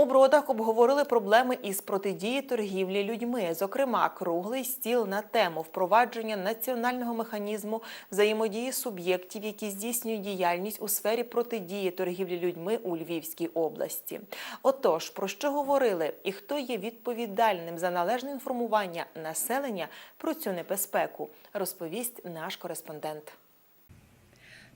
У бродах обговорили проблеми із протидії торгівлі людьми. Зокрема, круглий стіл на тему впровадження національного механізму взаємодії суб'єктів, які здійснюють діяльність у сфері протидії торгівлі людьми у Львівській області. Отож, про що говорили і хто є відповідальним за належне інформування населення про цю небезпеку, розповість наш кореспондент.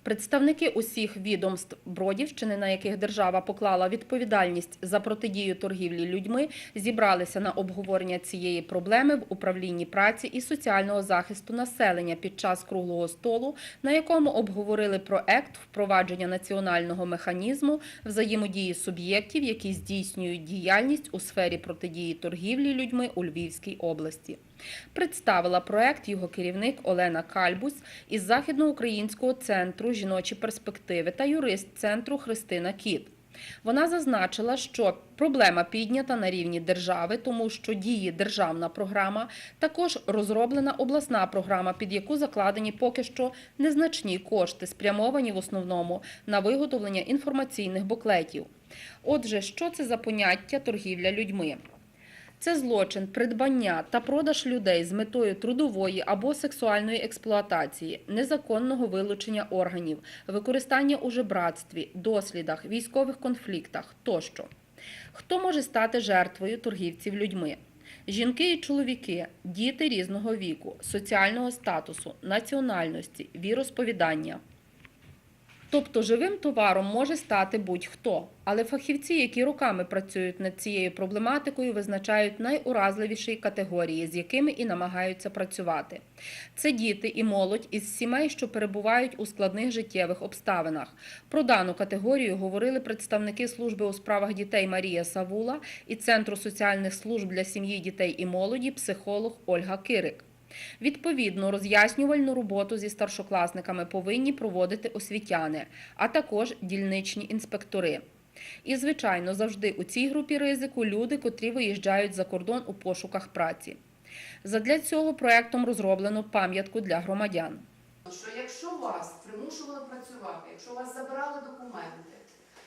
Представники усіх відомств Бродівщини, на яких держава поклала відповідальність за протидію торгівлі людьми, зібралися на обговорення цієї проблеми в управлінні праці і соціального захисту населення під час круглого столу, на якому обговорили проект впровадження національного механізму взаємодії суб'єктів, які здійснюють діяльність у сфері протидії торгівлі людьми у Львівській області. Представила проект його керівник Олена Кальбус із Західноукраїнського центру жіночі перспективи та юрист центру Христина Кіт. Вона зазначила, що проблема піднята на рівні держави, тому що діє державна програма, також розроблена обласна програма, під яку закладені поки що незначні кошти, спрямовані в основному на виготовлення інформаційних буклетів. Отже, що це за поняття торгівля людьми? Це злочин, придбання та продаж людей з метою трудової або сексуальної експлуатації, незаконного вилучення органів, використання у жебратстві, дослідах, військових конфліктах тощо. Хто може стати жертвою торгівців людьми? Жінки і чоловіки, діти різного віку, соціального статусу, національності, віросповідання. Тобто живим товаром може стати будь-хто, але фахівці, які роками працюють над цією проблематикою, визначають найуразливіші категорії, з якими і намагаються працювати. Це діти і молодь із сімей, що перебувають у складних життєвих обставинах. Про дану категорію говорили представники служби у справах дітей Марія Савула і Центру соціальних служб для сім'ї, дітей і молоді, психолог Ольга Кирик. Відповідну роз'яснювальну роботу зі старшокласниками повинні проводити освітяни, а також дільничні інспектори. І, звичайно, завжди у цій групі ризику люди, котрі виїжджають за кордон у пошуках праці. Задля цього проектом розроблено пам'ятку для громадян. що якщо вас примушували працювати, якщо вас забирали документи,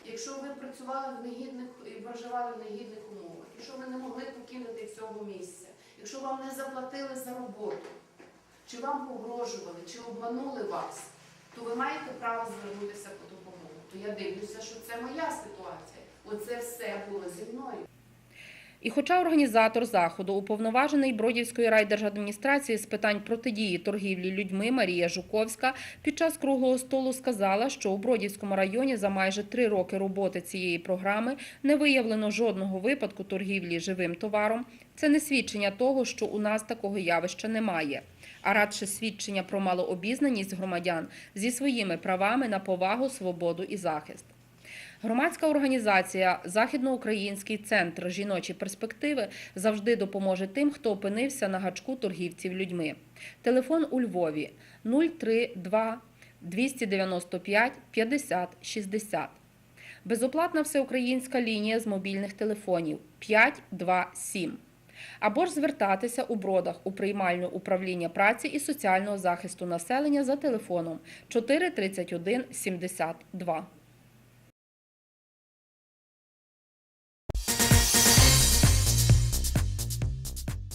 якщо ви працювали в негідних і проживали в негідних умовах, якщо ви не могли покинути цього місця, якщо вам не заплатили за роботу, чи вам погрожували, чи обманули вас, то ви маєте право звернутися по допомогу. То я дивлюся, що це моя ситуація. Оце все було зі мною. І хоча організатор заходу, уповноважений Бродівської райдержадміністрації з питань протидії торгівлі людьми Марія Жуковська під час круглого столу сказала, що у Бродівському районі за майже три роки роботи цієї програми не виявлено жодного випадку торгівлі живим товаром. Це не свідчення того, що у нас такого явища немає, а радше свідчення про малообізнаність громадян зі своїми правами на повагу, свободу і захист. Громадська організація Західноукраїнський центр жіночі перспективи завжди допоможе тим, хто опинився на гачку торгівців людьми. Телефон у Львові 032 295 50 60. Безоплатна всеукраїнська лінія з мобільних телефонів 527. Або ж звертатися у бродах у приймальну управління праці і соціального захисту населення за телефоном 431 72.